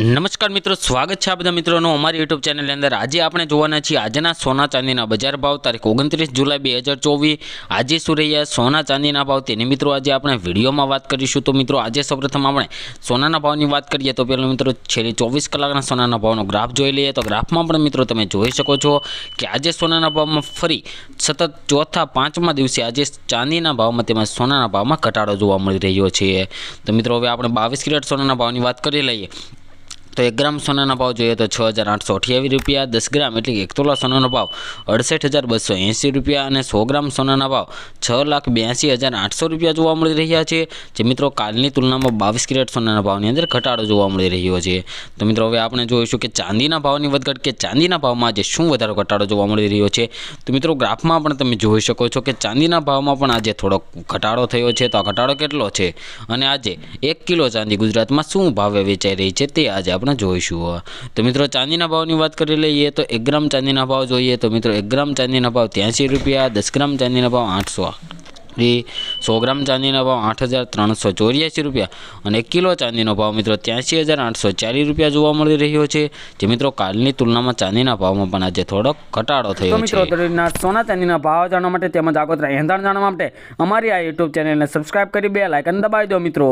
નમસ્કાર મિત્રો, સ્વાગત છે આ બધા મિત્રોનું અમારી યુટ્યુબ ચેનલની અંદર. આજે આપણે જોવાના છીએ આજના સોના ચાંદીના બજાર ભાવ, તારીખ ઓગણત્રીસ જુલાઈ બે હજાર ચોવીસ. આજે શું રહ્યા સોના ચાંદીના ભાવ તેની મિત્રો આજે આપણે વિડીયોમાં વાત કરીશું. તો મિત્રો, આજે સૌપ્રથમ આપણે સોનાના ભાવની વાત કરીએ તો પહેલાં મિત્રો, છેલ્લી ચોવીસ કલાકના સોનાના ભાવનો ગ્રાફ જોઈ લઈએ. તો ગ્રાફમાં પણ મિત્રો તમે જોઈ શકો છો કે આજે સોનાના ભાવમાં ફરી સતત ચોથા પાંચમા દિવસે આજે ચાંદીના ભાવમાં તેમજ સોનાના ભાવમાં ઘટાડો જોવા મળી રહ્યો છે. તો મિત્રો, હવે આપણે બાવીસ કેરેટ સોનાના ભાવની વાત કરી લઈએ. તો એક ગ્રામ સોનાના ભાવ જોઈએ તો છ હજાર આઠસો અઠ્યાવીસ રૂપિયા, દસ ગ્રામ એટલે કે એક તોલા સોનાનો ભાવ અડસઠ હજાર બસો એંસી રૂપિયા અને સો ગ્રામ સોનાના ભાવ છ લાખ બ્યાસી હજાર આઠસો રૂપિયા જોવા મળી રહ્યા છે. જે મિત્રો કાલની તુલનામાં બાવીસ કેરેટ સોનાના ભાવની અંદર ઘટાડો જોવા મળી રહ્યો છે. તો મિત્રો હવે આપણે જોઈશું કે ચાંદીના ભાવની વધઘટ કે ચાંદીના ભાવમાં આજે શું વધારો ઘટાડો જોવા મળી રહ્યો છે. તો મિત્રો ગ્રાફમાં પણ તમે જોઈ શકો છો કે ચાંદીના ભાવમાં પણ આજે થોડોક ઘટાડો થયો છે. તો આ ઘટાડો કેટલો છે? અને આજે એક કિલો ચાંદી ગુજરાતમાં શું ભાવે વેચાઈ રહી છે તે આજે આપણે જોઈશું તો મિત્રો ચાંદીના ભાવની વાત કરી લઈએ તો એક ગ્રામ ચાંદીના ભાવ જોઈએ તો મિત્રો એક ગ્રામ ચાંદીના ભાવ ત્યાંસી રૂપિયા દસ ગ્રામ ચાંદીના ભાવ આઠસો. સો ગ્રામ ચાંદીનો ભાવ આઠ હજાર ત્રણસો ચોર્યાસી રૂપિયા અને એક કિલો ચાંદીનો ભાવ મિત્રો ત્યાંસી હજાર આઠસો ચાલીસ રૂપિયા જોવા મળી રહ્યો છે જે મિત્રો કાલની તુલનામાં ચાંદીના ભાવમાં પણ આજે થોડોક ઘટાડો થયો મિત્રો છે. સોના ચાંદીના ભાવ જાણવા માટે તેમજ આગોતરા એંધાણ જાણવા માટે અમારી આ યુટ્યુબ ચેનલને સબસ્ક્રાઇબ કરી બે લાઇકન દબાવી દો મિત્રો.